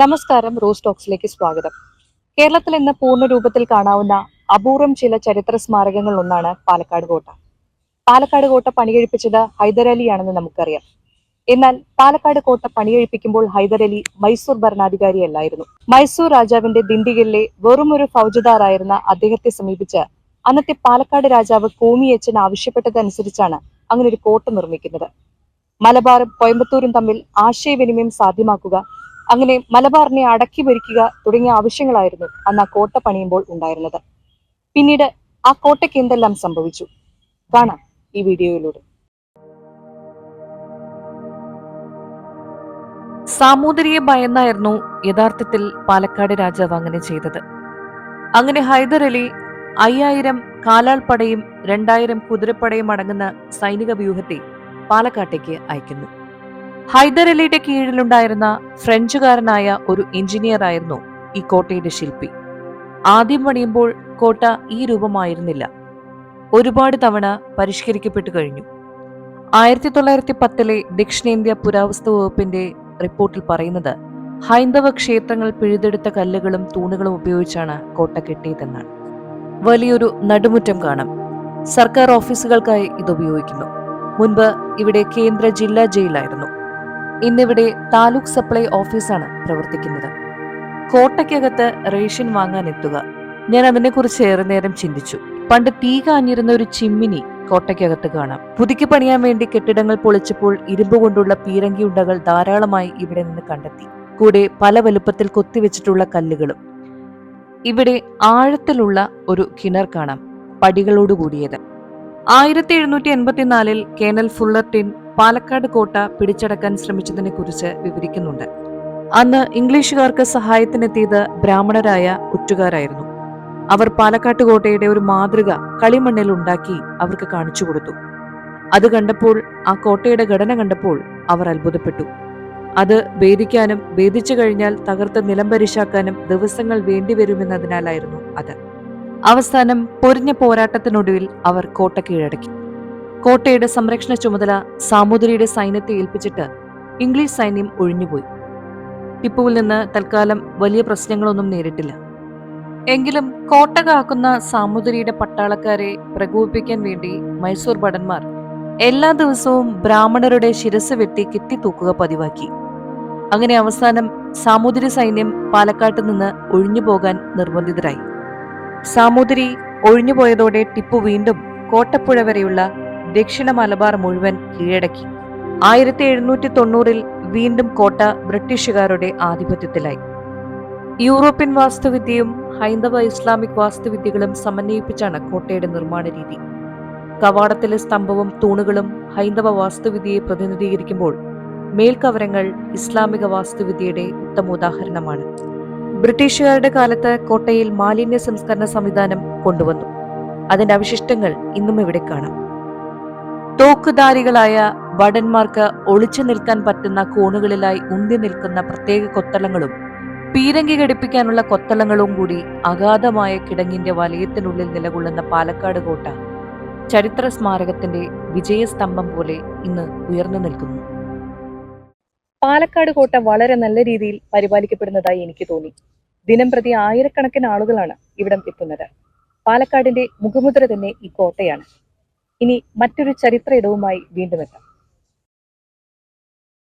നമസ്കാരം റോസ് ടോക്സിലേക്ക് സ്വാഗതം. കേരളത്തിൽ ഇന്ന് പൂർണ രൂപത്തിൽ കാണാവുന്ന അപൂർവം ചില ചരിത്ര സ്മാരകങ്ങൾ ഒന്നാണ് പാലക്കാട് കോട്ട. പാലക്കാട് കോട്ട പണികഴിപ്പിച്ചത് ഹൈദരലിയാണെന്ന് നമുക്കറിയാം. എന്നാൽ പാലക്കാട് കോട്ട പണികഴിപ്പിക്കുമ്പോൾ ഹൈദരലി മൈസൂർ ഭരണാധികാരിയല്ലായിരുന്നു. മൈസൂർ രാജാവിന്റെ ദിണ്ടിഗലിലെ വെറുമൊരു ഫൗജദാറായിരുന്ന അദ്ദേഹത്തെ സമീപിച്ച് അന്നത്തെ പാലക്കാട് രാജാവ് കോമിയച്ചൻ ആവശ്യപ്പെട്ടതനുസരിച്ചാണ് അങ്ങനെ ഒരു കോട്ട നിർമ്മിക്കുന്നത്. മലബാറും കോയമ്പത്തൂരും തമ്മിൽ ആശയവിനിമയം സാധ്യമാക്കുക അങ്ങനെ മലബാറിനെ അടക്കി ഭരിക്കുക തുടങ്ങിയ ആവശ്യങ്ങളായിരുന്നു അന്ന് ആ കോട്ട പണിയുമ്പോൾ ഉണ്ടായിരുന്നത്. പിന്നീട് ആ കോട്ടയ്ക്ക് എന്തെല്ലാം സംഭവിച്ചു? കാണാം ഈ വീഡിയോയിലൂടെ. സാമൂതിരിയെ ഭയന്നായിരുന്നു യഥാർത്ഥത്തിൽ പാലക്കാട് രാജാവ് അങ്ങനെ ചെയ്തത്. അങ്ങനെ ഹൈദർ അലി അയ്യായിരം കാലാൾപ്പടയും രണ്ടായിരം കുതിരപ്പടയും അടങ്ങുന്ന സൈനിക വ്യൂഹത്തെ പാലക്കാട്ടേക്ക് അയക്കുന്നു. ഹൈദർ അലിയുടെ കീഴിലുണ്ടായിരുന്ന ഫ്രഞ്ചുകാരനായ ഒരു എഞ്ചിനീയർ ആയിരുന്നു ഈ കോട്ടയുടെ ശില്പി. ആദ്യം പണിയുമ്പോൾ കോട്ട ഈ രൂപമായിരുന്നില്ല. ഒരുപാട് തവണ പരിഷ്കരിക്കപ്പെട്ടു കഴിഞ്ഞു. ആയിരത്തി തൊള്ളായിരത്തി പത്തിലെ ദക്ഷിണേന്ത്യ പുരാവസ്തു വകുപ്പിന്റെ റിപ്പോർട്ടിൽ പറയുന്നത് ഹൈന്ദവ ക്ഷേത്രങ്ങൾ പിഴുതെടുത്ത കല്ലുകളും തൂണുകളും ഉപയോഗിച്ചാണ് കോട്ട കെട്ടിയതെന്നാണ്. വലിയൊരു നടുമുറ്റം കാണാം. സർക്കാർ ഓഫീസുകൾക്കായി ഇത് ഉപയോഗിക്കുന്നു. മുൻപ് ഇവിടെ കേന്ദ്ര ജില്ലാ ജയിലായിരുന്നു. ഇന്നിവിടെ താലൂക്ക് സപ്ലൈ ഓഫീസാണ് പ്രവർത്തിക്കുന്നത്. കോട്ടയ്ക്കകത്ത് റേഷൻ വാങ്ങാൻ എത്തുക. ഞാൻ അതിനെക്കുറിച്ച് ഏറെ നേരം ചിന്തിച്ചു. പണ്ട് തീ കാഞ്ഞിരുന്ന ഒരു ചിമ്മിനി കോട്ടയ്ക്കകത്ത് കാണാം. പുതുക്കി പണിയാൻ വേണ്ടി കെട്ടിടങ്ങൾ പൊളിച്ചപ്പോൾ ഇരുമ്പ് കൊണ്ടുള്ള പീരങ്കി ഉണ്ടകൾ ധാരാളമായി ഇവിടെ നിന്ന് കണ്ടെത്തി. കൂടെ പല വലുപ്പത്തിൽ കൊത്തിവെച്ചിട്ടുള്ള കല്ലുകളും. ഇവിടെ ആഴത്തിലുള്ള ഒരു കിണർ കാണാം. പടികളോടുകൂടിയത്. ആയിരത്തി എഴുന്നൂറ്റി എൺപത്തിനാലിൽ കേണൽ ഫുള്ളർട്ടിൻ പാലക്കാട് കോട്ട പിടിച്ചടക്കാൻ ശ്രമിച്ചതിനെ കുറിച്ച് വിവരിക്കുന്നുണ്ട്. അന്ന് ഇംഗ്ലീഷുകാർക്ക് സഹായത്തിനെത്തിയത് ബ്രാഹ്മണരായ ഒറ്റുകാരായിരുന്നു അവർ പാലക്കാട്ട് കോട്ടയുടെ ഒരു മാതൃക കളിമണ്ണിൽ ഉണ്ടാക്കി അവർക്ക് കാണിച്ചു കൊടുത്തു. അത് കണ്ടപ്പോൾ ആ കോട്ടയുടെ ഘടന കണ്ടപ്പോൾ അവർ അത്ഭുതപ്പെട്ടു. അത് ഭേദിക്കാനും ഭേദിച്ചു കഴിഞ്ഞാൽ തകർത്ത് നിലംപരിശാക്കാനും ദിവസങ്ങൾ വേണ്ടിവരുമെന്നതിനാലായിരുന്നു അത്. അവസാനം പൊരിഞ്ഞ പോരാട്ടത്തിനൊടുവിൽ അവർ കോട്ട കീഴടക്കി. കോട്ടയുടെ സംരക്ഷണ ചുമതല സാമൂതിരിയുടെ സൈന്യത്തെ ഏൽപ്പിച്ചിട്ട് ഇംഗ്ലീഷ് സൈന്യം ഒഴിഞ്ഞുപോയി. ടിപ്പുവിൽ നിന്ന് തൽക്കാലം വലിയ പ്രശ്നങ്ങളൊന്നും നേരിട്ടില്ല. എങ്കിലും കോട്ട കാക്കുന്ന സാമൂതിരിയുടെ പട്ടാളക്കാരെ പ്രകോപിപ്പിക്കാൻ വേണ്ടി മൈസൂർ ഭടന്മാർ എല്ലാ ദിവസവും ബ്രാഹ്മണരുടെ ശിരസ് വെട്ടി കെട്ടിത്തൂക്കുക പതിവാക്കി. അങ്ങനെ അവസാനം സാമൂതിരി സൈന്യം പാലക്കാട്ട് നിന്ന് ഒഴിഞ്ഞു പോകാൻ നിർബന്ധിതരായി. സാമൂതിരി ഒഴിഞ്ഞുപോയതോടെ ടിപ്പു വീണ്ടും കോട്ടപ്പുഴ വരെയുള്ള ദക്ഷിണ മലബാർ മുഴുവൻ കീഴടക്കി. ആയിരത്തി എഴുന്നൂറ്റി തൊണ്ണൂറിൽ വീണ്ടും കോട്ട ബ്രിട്ടീഷുകാരുടെ ആധിപത്യത്തിലായി. യൂറോപ്യൻ വാസ്തുവിദ്യയും ഹൈന്ദവ ഇസ്ലാമിക് വാസ്തുവിദ്യകളും സമന്വയിപ്പിച്ചാണ് കോട്ടയുടെ നിർമ്മാണ രീതി. കവാടത്തിലെ സ്തംഭവും തൂണുകളും ഹൈന്ദവ വാസ്തുവിദ്യയെ പ്രതിനിധീകരിക്കുമ്പോൾ മേൽക്കവരങ്ങൾ ഇസ്ലാമിക വാസ്തുവിദ്യയുടെ ഉത്തമ ഉദാഹരണമാണ് ബ്രിട്ടീഷുകാരുടെ കാലത്ത് കോട്ടയിൽ മാലിന്യ സംസ്കരണ സംവിധാനം കൊണ്ടുവന്നു. അതിന്റെ അവശിഷ്ടങ്ങൾ ഇന്നും ഇവിടെ കാണാം. തോക്കുധാരികളായ ഭടന്മാർക്ക് ഒളിച്ചു നിൽക്കാൻ പറ്റുന്ന കോണുകളിലായി ഉന്തി നിൽക്കുന്ന പ്രത്യേക കൊത്തളങ്ങളും പീരങ്കി ഘടിപ്പിക്കാനുള്ള കൊത്തളങ്ങളും കൂടി അഗാധമായ കിടങ്ങിന്റെ വലയത്തിനുള്ളിൽ നിലകൊള്ളുന്ന പാലക്കാട് കോട്ട ചരിത്ര സ്മാരകത്തിന്റെ വിജയസ്തംഭം പോലെ ഇന്ന് ഉയർന്നു നിൽക്കുന്നു. പാലക്കാട് കോട്ട വളരെ നല്ല രീതിയിൽ പരിപാലിക്കപ്പെടുന്നതായി എനിക്ക് തോന്നി. ദിനം പ്രതി ആയിരക്കണക്കിന് ആളുകളാണ് ഇവിടം എത്തുന്നത്. പാലക്കാടിന്റെ മുഖമുദ്ര തന്നെ ഈ കോട്ടയാണ്. ഇനി മറ്റൊരു ചരിത്ര ഇടവുമായി വീണ്ടും എത്താം.